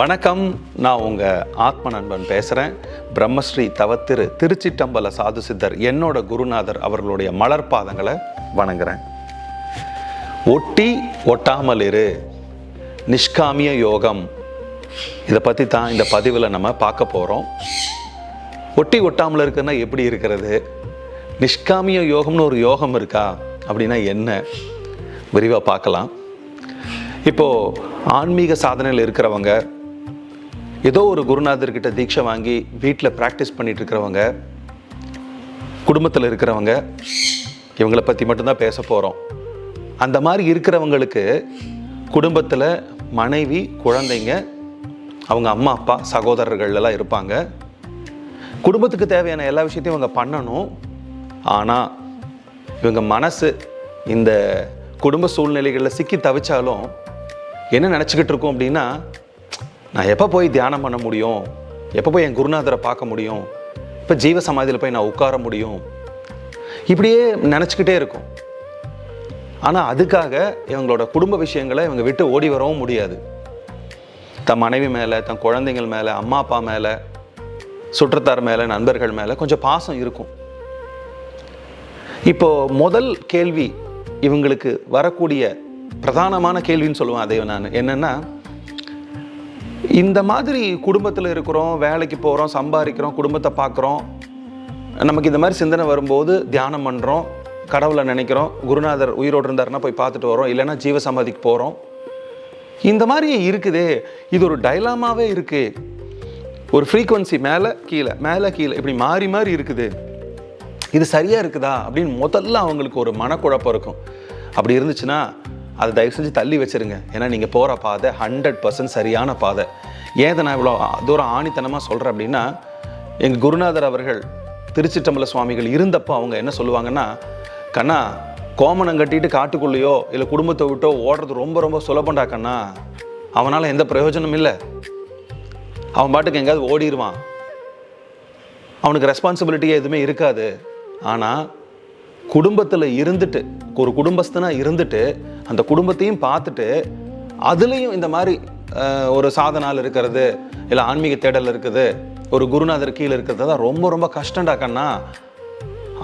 வணக்கம். நான் உங்கள் ஆத்ம நண்பன் பேசுகிறேன் பிரம்மஸ்ரீ தவத்திரு திருச்சிட்டம்பல சாது சித்தர் என்னோட குருநாதர் அவர்களுடைய மலர் பாதங்களை வணங்குறேன். ஒட்டி ஒட்டாமல் இரு. நிஷ்காமிய யோகம். இதை பற்றி தான் இந்த பதிவில் நம்ம பார்க்க போகிறோம் ஒட்டி ஒட்டாமல் இருக்குன்னா எப்படி இருக்கிறது? நிஷ்காமிய யோகம்னு ஒரு யோகம் இருக்கா? அப்படின்னா என்ன? விரிவாக பார்க்கலாம். இப்போது ஆன்மீக சாதனையில் இருக்கிறவங்க ஏதோ ஒரு குருநாதர்கிட்ட தீட்சை வாங்கி வீட்டில் ப்ராக்டிஸ் பண்ணிட்டு இருக்கிறவங்க குடும்பத்தில் இருக்கிறவங்க இவங்களை பற்றி மட்டும்தான் பேச போகிறோம் அந்த மாதிரி இருக்கிறவங்களுக்கு குடும்பத்தில் மனைவி குழந்தைங்க அவங்க அம்மா அப்பா சகோதரர்கள் எல்லாம் இருப்பாங்க. குடும்பத்துக்கு தேவையான எல்லா விஷயத்தையும் இவங்க பண்ணணும். ஆனால் இவங்க மனசு இந்த குடும்ப சூழ்நிலைகளில் சிக்கி தவிச்சாலும் என்ன நினச்சிக்கிட்டு இருக்கோம் அப்படின்னா நான் எப்போ போய் தியானம் பண்ண முடியும்? எப்போ போய் என் குருநாதரை பார்க்க முடியும்? இப்போ ஜீவ சமாதியில் போய் நான் உட்கார முடியும்? இப்படியே நினச்சிக்கிட்டே இருக்கும். ஆனால் அதுக்காக இவங்களோட குடும்ப விஷயங்களை இவங்க விட்டு ஓடி வரவும் முடியாது. தன் மனைவி மேலே தன் குழந்தைங்கள் மேலே அம்மா அப்பா மேலே சுற்றத்தார் மேலே நண்பர்கள் மேலே கொஞ்சம் பாசம் இருக்கும். இப்போது முதல் கேள்வி இவங்களுக்கு வரக்கூடிய பிரதானமான கேள்வின்னு சொல்லுவேன் அதை நான். என்னென்னா இந்த மாதிரி குடும்பத்தில் இருக்கிறோம் வேலைக்கு போகிறோம் சம்பாதிக்கிறோம் குடும்பத்தை பார்க்குறோம். நமக்கு இந்த மாதிரி சிந்தனை வரும்போது தியானம் பண்ணுறோம் கடவுளை நினைக்கிறோம் குருநாதர் உயிரோடு இருந்தாருன்னா போய் பார்த்துட்டு வரோம் இல்லைன்னா ஜீவ சமாதிக்கு போகிறோம் இந்த மாதிரி இருக்குதே. இது ஒரு டைலாமாவே இருக்குது ஒரு ஃப்ரீக்குவன்சி மேலே கீழே மேலே கீழே இப்படி மாறி மாறி இருக்குது. இது சரியாக இருக்குதா அப்படின்னு முதல்ல அவங்களுக்கு ஒரு மனக்குழப்பம் இருக்கும். அப்படி இருந்துச்சுன்னா அதை தயவு செஞ்சு தள்ளி வச்சிருங்க. ஏன்னா நீங்கள் போகிற பாதை ஹண்ட்ரட் பர்சன்ட் சரியான பாதை. ஏன் இதை நான் இவ்வளோ தூரம் ஆணித்தனமாக சொல்கிறேன் அப்படின்னா எங்கள் குருநாதர் அவர்கள் திருச்சிற்றம்பல சுவாமிகள் இருந்தப்போ அவங்க என்ன சொல்லுவாங்கன்னா கண்ணா கோமணம் கட்டிட்டு காட்டுக்குள்ளேயோ இல்லை குடும்பத்தை விட்டோ ஓடுறது ரொம்ப ரொம்ப சுலபண்டா கண்ணா. அவனால் எந்த பிரயோஜனமும் இல்லை. அவன் பாட்டுக்கு எங்கேயாவது ஓடிடுவான் அவனுக்கு ரெஸ்பான்சிபிலிட்டியே எதுவுமே இருக்காது. ஆனால் குடும்பத்தில் இருந்துட்டு ஒரு குடும்பஸ்தனாக இருந்துட்டு அந்த குடும்பத்தையும் பார்த்துட்டு அதுலேயும் இந்த மாதிரி ஒரு சாதனால் இருக்கிறது இல்லை ஆன்மீக தேடல் இருக்குது ஒரு குருநாதர் கீழே இருக்கிறது தான் ரொம்ப ரொம்ப கஷ்டம்டா கண்ணா.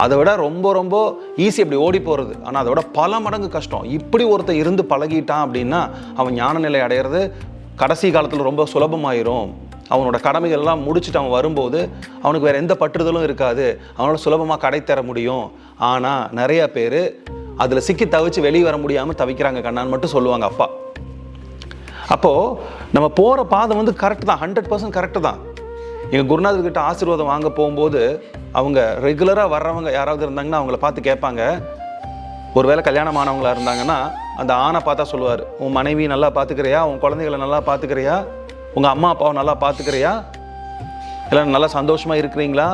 அதை விட ரொம்ப ரொம்ப ஈஸி அப்படி ஓடி போகிறது ஆனால் அதை விட பல மடங்கு கஷ்டம். இப்படி ஒருத்தன் இருந்து பழகிட்டான் அப்படின்னா அவன் ஞான நிலை அடையிறது கடைசி காலத்தில் ரொம்ப சுலபமாயிரும். அவனோட கடமைகள்லாம் முடிச்சுட்டு அவன் வரும்போது அவனுக்கு வேறு எந்த பற்றுதலும் இருக்காது. அவனோட சுலபமாக கடை தர முடியும். ஆனால் நிறையா பேர் அதில் சிக்கி தவிச்சு வெளியே வர முடியாமல் தவிக்கிறாங்க கண்ணான்னு மட்டும் சொல்லுவாங்க அப்பா. அப்போது நம்ம போகிற பாதை வந்து கரெக்ட் தான் ஹண்ட்ரட் பர்சன்ட் கரெக்டு தான். எங்கள் குருநாதர்கிட்ட ஆசீர்வாதம் வாங்க போகும்போது அவங்க ரெகுலராக வர்றவங்க யாராவது இருந்தாங்கன்னா அவங்கள பார்த்து கேட்பாங்க. ஒருவேளை கல்யாணம் ஆனவங்களாக இருந்தாங்கன்னா அந்த ஆணை பார்த்தா சொல்லுவார் உன் மனைவி நல்லா பார்த்துக்கிறியா? உன் குழந்தைகளை நல்லா பார்த்துக்கிறியா? உங்கள் அம்மா அப்பாவை நல்லா பார்த்துக்கிறியா? இல்லை நல்லா சந்தோஷமாக இருக்கிறீங்களா?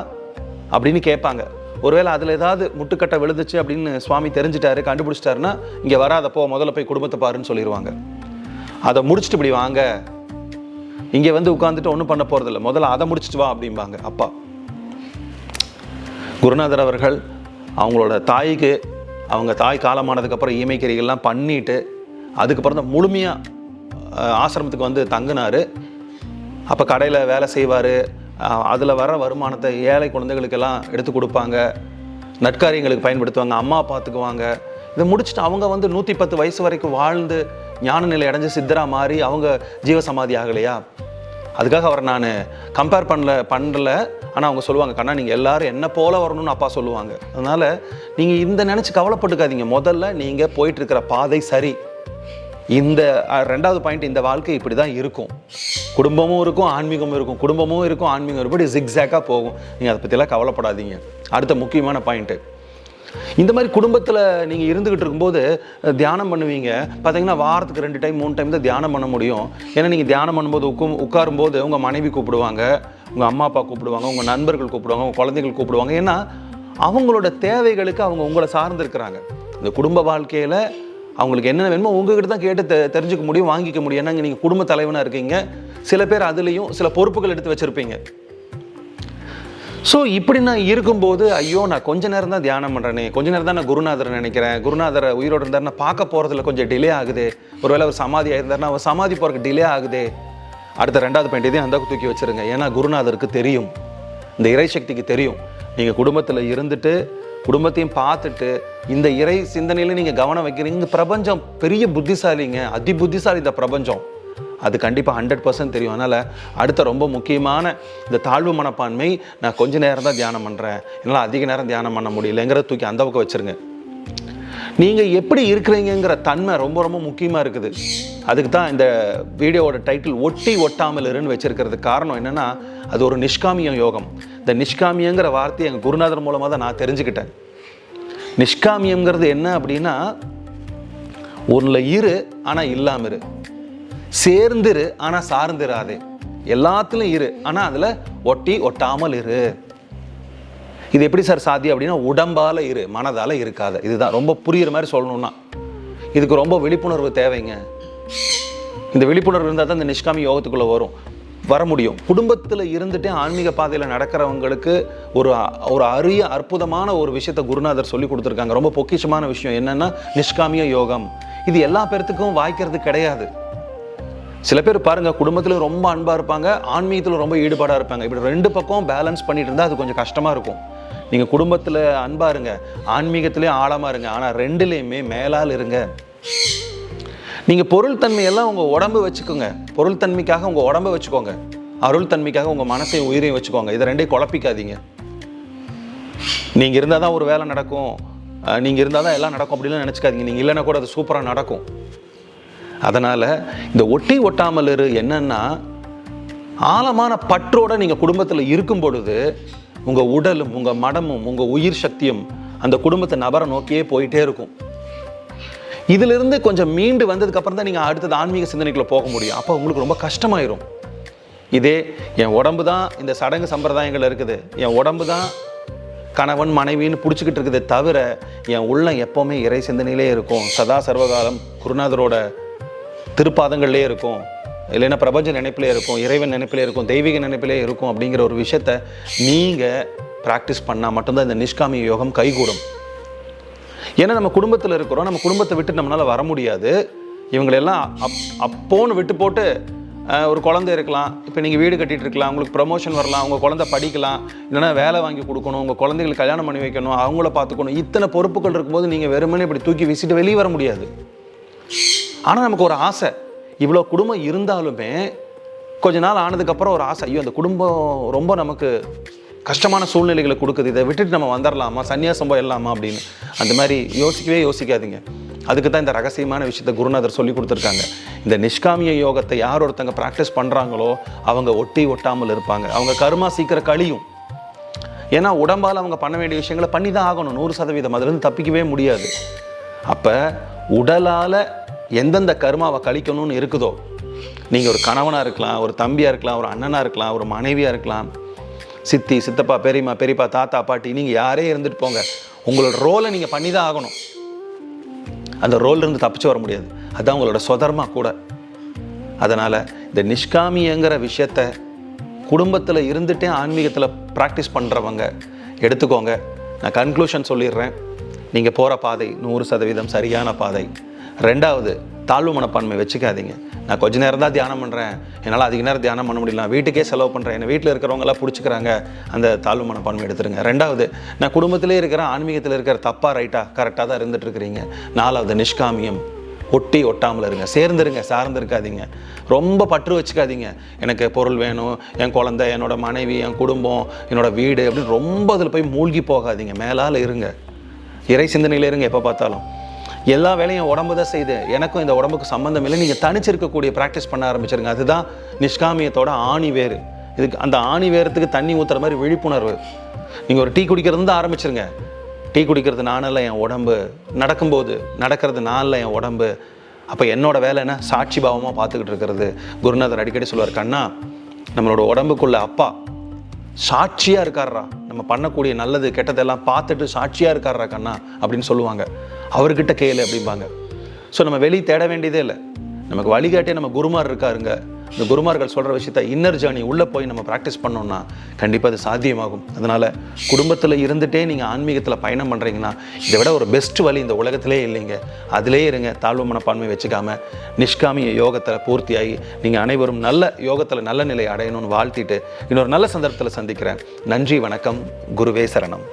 அப்படின்னு கேட்பாங்க. ஒருவேளை அதில் ஏதாவது முட்டுக்கட்டை விழுந்துச்சு அப்படின்னு சுவாமி தெரிஞ்சிட்டாரு கண்டுபிடிச்சிட்டாருன்னா இங்கே வராதப்போ முதல்ல போய் குடும்பத்தை பாருன்னு சொல்லிடுவாங்க அதை முடிச்சுட்டு இப்படி வாங்க. இங்கே வந்து உட்காந்துட்டு ஒன்றும் பண்ண போகிறதில்ல முதல்ல அதை முடிச்சிட்டு வா அப்படிம்பாங்க அப்பா. குருநாதர் அவர்கள் அவங்களோட தாய்க்கு அவங்க தாய் காலமானதுக்கப்புறம் ஈமைக்கறிகள்லாம் பண்ணிவிட்டு அதுக்கப்புறம் தான் முழுமையாக ஆசிரமத்துக்கு வந்து தங்கினார். அப்போ கடையில் வேலை செய்வார். அதில் வர வருமானத்தை ஏழை குழந்தைகளுக்கெல்லாம் எடுத்து கொடுப்பாங்க. நற்காரியங்களுக்கு பயன்படுத்துவாங்க அம்மா பார்த்துக்குவாங்க. இதை முடிச்சுட்டு அவங்க வந்து நூற்றி பத்து வயசு வரைக்கும் வாழ்ந்து ஞான நிலை அடைஞ்சு சித்தரா மாறி அவங்க ஜீவசமாதி ஆகலையா? அதுக்காக அவரை நான் கம்பேர் பண்ணல பண்ணல. ஆனால் அவங்க சொல்லுவாங்க கண்ணா நீங்கள் எல்லாரும் என்ன போல வரணும்னு அப்பா சொல்லுவாங்க. அதனால் நீங்கள் இந்த நினச்சி கவலைப்பட்டுக்காதீங்க. முதல்ல நீங்கள் போயிட்டுருக்கிற பாதை சரி. இந்த ரெண்டாவது பாயிண்ட் இந்த வாழ்க்கை இப்படி தான் இருக்கும். குடும்பமும் இருக்கும் ஆன்மீகமும் இருக்கும். குடும்பமும் இருக்கும் ஆன்மீகம் இருக்கும். இப்படி ஜிக்ஸாக்காக போகும். நீங்கள் அதை பற்றிலாம் கவலைப்படாதீங்க. அடுத்த முக்கியமான பாயிண்ட்டு இந்த மாதிரி குடும்பத்தில் நீங்கள் இருந்துக்கிட்டு இருக்கும்போது தியானம் பண்ணுவீங்க. பார்த்தீங்கன்னா வாரத்துக்கு ரெண்டு டைம் மூணு டைம் தான் தியானம் பண்ண முடியும். ஏன்னா நீங்கள் தியானம் பண்ணும்போது உட்கும் உட்காரும்போது உங்கள் மனைவி கூப்பிடுவாங்க. உங்கள் அம்மா அப்பா கூப்பிடுவாங்க. உங்கள் நண்பர்கள் கூப்பிடுவாங்க. உங்கள் குழந்தைகள் கூப்பிடுவாங்க. ஏன்னா அவங்களோட தேவைகளுக்கு அவங்க உங்களை சார்ந்து இருக்கிறாங்க இந்த குடும்ப வாழ்க்கையில் அவங்களுக்கு என்ன வேணுமோ உங்ககிட்ட தான் கேட்டு தெ தெரிஞ்சுக்க முடியும் வாங்கிக்க முடியும். ஏன்னா நீங்கள் குடும்ப தலைவனாக இருக்கீங்க. சில பேர் அதுலேயும் சில பொறுப்புகள் எடுத்து வச்சுருப்பீங்க. ஸோ இப்படி நான் இருக்கும்போது ஐயோ நான் கொஞ்ச நேரம் தான் தியானம் பண்ணுறேனே கொஞ்ச நேரம் தான் நான் குருநாதரை நினைக்கிறேன். குருநாதரை உயிரோடு இருந்தாருன்னா பார்க்க போகிறதுல கொஞ்சம் டிலே ஆகுது. ஒருவேளை அவர் சமாதி ஆயிருந்தார்னா அவர் சமாதி போகிறதுக்கு டிலே ஆகுது. அடுத்த ரெண்டாவது பாயிண்ட் இதையும் அந்த தூக்கி வச்சுருங்க. ஏன்னா குருநாதருக்கு தெரியும். இந்த இறைசக்திக்கு தெரியும். நீங்கள் குடும்பத்தில் இருந்துட்டு குடும்பத்தையும் பார்த்துட்டு இந்த இறை சிந்தனையில் நீங்கள் கவனம் வைக்கிறீங்க. இந்த பிரபஞ்சம் பெரிய புத்திசாலிங்க. அதி புத்திசாலி இந்த பிரபஞ்சம். அது கண்டிப்பாக ஹண்ட்ரட் பர்சன்ட் தெரியும். அதனால் அடுத்த ரொம்ப முக்கியமான இந்த தாழ்வு மனப்பான்மை நான் கொஞ்ச நேரம் தான் தியானம் பண்ணுறேன் என்னால் அதிக நேரம் தியானம் பண்ண முடியலங்கிறத தூக்கி அந்த பக்கம் வச்சுருங்க. நீங்கள் எப்படி இருக்கிறீங்கங்கிற தன்மை ரொம்ப ரொம்ப முக்கியமாக இருக்குது. அதுக்கு தான் இந்த வீடியோவோட டைட்டில் ஒட்டி ஒட்டாமல் இருன்னு வச்சிருக்கிறதுக்கு காரணம் என்னென்னா அது ஒரு நிஷ்காமியம் யோகம். இந்த நிஷ்காமியங்கிற வார்த்தையை எங்கள் குருநாதர் மூலமாக தான் நான் தெரிஞ்சுக்கிட்டேன். நிஷ்காமியங்கிறது என்ன அப்படின்னா ஒன்றில் இரு ஆனால் இல்லாமல் இரு. சேர்ந்துரு ஆனால் சார்ந்துராதே. எல்லாத்துலையும் இரு ஆனால் அதில் ஒட்டி ஒட்டாமல் இரு. இது எப்படி சார் சாத்தியம் அப்படின்னா உடம்பால் இரு மனதால் இருக்காத. இதுதான் ரொம்ப புரியுற மாதிரி சொல்லணும்னா. இதுக்கு ரொம்ப விழிப்புணர்வு தேவைங்க. இந்த விழிப்புணர்வு இருந்தால் தான் இந்த நிஷ்காமி யோகத்துக்குள்ளே வரும். வர முடியும் குடும்பத்தில் இருந்துட்டே ஆன்மீக பாதையில் நடக்கிறவங்களுக்கு ஒரு ஒரு அரிய அற்புதமான ஒரு விஷயத்தை குருநாதர் சொல்லி கொடுத்துருக்காங்க. ரொம்ப பொக்கிஷமான விஷயம் என்னன்னா நிஷ்காமிய யோகம். இது எல்லா பேர்த்துக்கும் வாய்க்கிறது கிடையாது. சில பேர் பாருங்க குடும்பத்தில் ரொம்ப அன்பாக இருப்பாங்க ஆன்மீகத்தில் ரொம்ப ஈடுபாடாக இருப்பாங்க. இப்படி ரெண்டு பக்கம் பேலன்ஸ் பண்ணிட்டு இருந்தால் அது கொஞ்சம் கஷ்டமாக இருக்கும். நீங்கள் குடும்பத்தில் அன்பாக இருங்க ஆன்மீகத்திலையும் ஆழமாக இருங்க. ஆனால் ரெண்டுலேயுமே மேலால் இருங்க. நீங்கள் பொருள் தன்மையெல்லாம் உங்கள் உடம்பு வச்சுக்கோங்க. பொருள் தன்மைக்காக உங்கள் உடம்பை வச்சுக்கோங்க. அருள் தன்மைக்காக உங்கள் மனசையும் உயிரையும் வச்சுக்கோங்க. இதை ரெண்டையும் குழப்பிக்காதீங்க. நீங்கள் இருந்தால் தான் ஒரு வேலை நடக்கும். நீங்கள் இருந்தால் தான் எல்லாம் நடக்கும் அப்படிலாம் நினச்சிக்காதீங்க. நீங்கள் இல்லைன்னா கூட அது சூப்பராக நடக்கும். அதனால் இந்த ஒட்டி ஒட்டாமல் இரு. என்னன்னா ஆழமான பற்றோடு நீங்கள் குடும்பத்தில் இருக்கும் பொழுது உங்கள் உடலும் உங்கள் மடமும் உங்கள் உயிர் சக்தியும் அந்த குடும்பத்தை நபரை நோக்கியே போயிட்டே இருக்கும். இதிலிருந்து கொஞ்சம் மீண்டு வந்ததுக்கு அப்புறம் தான் நீங்கள் அடுத்தது ஆன்மீக சிந்தனைக்குள்ளே போக முடியும். அப்போ உங்களுக்கு ரொம்ப கஷ்டமாயிரும். இதே என் உடம்பு தான் இந்த சடங்கு சம்பிரதாயங்கள் இருக்குது. என் உடம்பு தான் கணவன் மனைவின்னு பிடிச்சிக்கிட்டு இருக்குதே தவிர என் உள்ளம் எப்போவுமே இறை சிந்தனையிலே இருக்கும். சதா சர்வகாலம் குருநாதரோட திருப்பாதங்கள்லே இருக்கும். இல்லைன்னா பிரபஞ்ச நினைப்பிலே இருக்கும் இறைவன் நினைப்பிலே இருக்கும் தெய்வீக நினைப்பிலே இருக்கும் அப்படிங்கிற ஒரு விஷயத்த நீங்கள் ப்ராக்டிஸ் பண்ணால் மட்டும்தான் இந்த நிஷ்காமிய யோகம் கைகூடும். ஏன்னா நம்ம குடும்பத்தில் இருக்கிறோம் நம்ம குடும்பத்தை விட்டு நம்மளால் வர முடியாது. இவங்களெல்லாம் அப் அப்போன்னு விட்டு போட்டு ஒரு குழந்தை இருக்கலாம் இப்போ நீங்கள் வீடு கட்டிகிட்டு இருக்கலாம் உங்களுக்கு ப்ரமோஷன் வரலாம் உங்கள் குழந்தை படிக்கலாம் இல்லைன்னா வேலை வாங்கி கொடுக்கணும் உங்கள் குழந்தைகளுக்கு கல்யாணம் பண்ணி வைக்கணும் அவங்கள பார்த்துக்கணும் இத்தனை பொறுப்புகள் இருக்கும்போது நீங்கள் வெறுமனே இப்படி தூக்கி வீசிட்டு வெளியே வர முடியாது. ஆனால் நமக்கு ஒரு ஆசை. இவ்வளோ குடும்பம் இருந்தாலுமே கொஞ்ச நாள் ஆனதுக்கப்புறம் ஒரு ஆசை. ஐயோ அந்த குடும்பம் ரொம்ப நமக்கு கஷ்டமான சூழ்நிலைகளை கொடுக்குது. இதை விட்டுட்டு நம்ம வந்துடலாமா சன்னியாசம் போயிடலாமா அப்படின்னு. அந்த மாதிரி யோசிக்கவே யோசிக்காதீங்க. அதுக்கு தான் இந்த ரகசியமான விஷயத்தை குருநாதர் சொல்லி கொடுத்துருக்காங்க. இந்த நிஷ்காமிய யோகத்தை யார் ஒருத்தங்க ப்ராக்டிஸ் பண்ணுறாங்களோ அவங்க ஒட்டி ஒட்டாமல் இருப்பாங்க. அவங்க கருமா சீக்கிரம் கழியும். ஏன்னா உடம்பால் அவங்க பண்ண வேண்டிய விஷயங்களை பண்ணி தான் ஆகணும். நூறு சதவீதம். அதுலேருந்து தப்பிக்கவே முடியாது. அப்போ உடலால் எந்தெந்த கர்மாவை கழிக்கணும்னு இருக்குதோ? நீங்கள் ஒரு கணவனாக இருக்கலாம் ஒரு தம்பியாக இருக்கலாம் ஒரு அண்ணனாக இருக்கலாம் ஒரு மனைவியாக இருக்கலாம். சித்தி சித்தப்பா பெரியம்மா பெரியப்பா தாத்தா பாட்டி நீங்கள் யாரே இருந்துட்டு போங்க. உங்களோட ரோலை நீங்கள் பண்ணி தான் ஆகணும். அந்த ரோல்லேருந்து தப்பிச்சு வர முடியாது. அதுதான் உங்களோட சொதர்மா கூட. அதனால் இந்த நிஷ்காமியங்கிற விஷயத்த குடும்பத்தில் இருந்துகிட்டே ஆன்மீகத்தில் ப்ராக்டிஸ் பண்ணுறவங்க எடுத்துக்கோங்க. நான் கன்க்ளூஷன் சொல்லிடுறேன். நீங்கள் போகிற பாதை நூறு சதவீதம் சரியான பாதை. ரெண்டாவது தாழ்வு மனப்பான்மை வச்சுக்காதீங்க. நான் கொஞ்ச நேரம் தான் தியானம் பண்ணுறேன் என்னால் அதிக நேரம் தியானம் பண்ண முடியல. வீட்டுக்கே செலவு பண்ணுறேன் என்னை வீட்டில் இருக்கிறவங்களாம் பிடிச்சிக்கிறாங்க. அந்த தாழ்வு மனப்பான்மை எடுத்துருங்க. ரெண்டாவது நான் குடும்பத்திலே இருக்கிற ஆன்மீகத்தில் இருக்கிற தப்பா ரைட்டாக கரெக்டாக தான் இருந்துட்டு இருக்கிறீங்க நாலாவது நிஷ்காமியம். ஒட்டி ஒட்டாமல் இருங்க. சேர்ந்துருங்க. சார்ந்து இருக்காதீங்க ரொம்ப பற்று வச்சுக்காதீங்க. எனக்கு பொருள் வேணும். என் குழந்த என்னோட மனைவி என் குடும்பம் என்னோட வீடு அப்படின்னு ரொம்ப அதில் போய் மூழ்கி போகாதீங்க. மேலால் இருங்க. இறை சிந்தனையில் இருங்க எப்போ பார்த்தாலும். எல்லா வேலையும் உடம்பு தான் செய்யுது. எனக்கும் இந்த உடம்புக்கு சம்மந்தம் இல்லை. நீங்கள் தனிச்சிருக்கக்கூடிய ப்ராக்டிஸ் பண்ண ஆரம்பிச்சிருங்க. அதுதான் நிஷ்காமியத்தோட ஆணி வேறு. இதுக்கு அந்த ஆணி வேரத்துக்கு தண்ணி ஊற்றுற மாதிரி விழிப்புணர்வு. நீங்கள் ஒரு டீ குடிக்கிறது தான் ஆரம்பிச்சிருங்க. டீ குடிக்கிறது நானில் என் உடம்பு. நடக்கும்போது நடக்கிறது நானில் என் உடம்பு. அப்போ என்னோட வேலை என்ன? சாட்சி பாவமாக பார்த்துக்கிட்டு இருக்கிறது. குருநாதர் அடிக்கடி சொல்லுவார் கண்ணா நம்மளோட உடம்புக்குள்ள அப்பா சாட்சியாக இருக்கார்ரா. நம்ம பண்ணக்கூடிய நல்லது கெட்டதெல்லாம் பார்த்துட்டு சாட்சியாக இருக்கார்ரா கண்ணா அப்படின்னு சொல்லுவாங்க. அவர்கிட்ட கேளு அப்படிம்பாங்க. ஸோ நம்ம வெளியே தேட வேண்டியதே இல்லை. நமக்கு வழிகாட்டே நம்ம குருமார் இருக்காருங்க. இந்த குருமார்கள் சொல்கிற விஷயத்த இன்னர் ஜேர்னி உள்ளே போய் நம்ம ப்ராக்டிஸ் பண்ணோம்னா கண்டிப்பாக அது சாத்தியமாகும். அதனால் குடும்பத்தில் இருந்துகிட்டே நீங்கள் ஆன்மீகத்தில் பயணம் பண்ணுறீங்கன்னா இதை விட ஒரு பெஸ்ட் வழி இந்த உலகத்திலே இல்லைங்க. அதிலே இருங்க தாழ்வு மனப்பான்மை வச்சுக்காம நிஷ்காமிய யோகத்தில் பூர்த்தியாகி நீங்கள் அனைவரும் நல்ல யோகத்தில் நல்ல நிலை அடையணும்னு வாழ்த்திட்டு இன்னொரு நல்ல சந்தர்ப்பத்தில் சந்திக்கிறேன். நன்றி வணக்கம். குருவே சரணம்.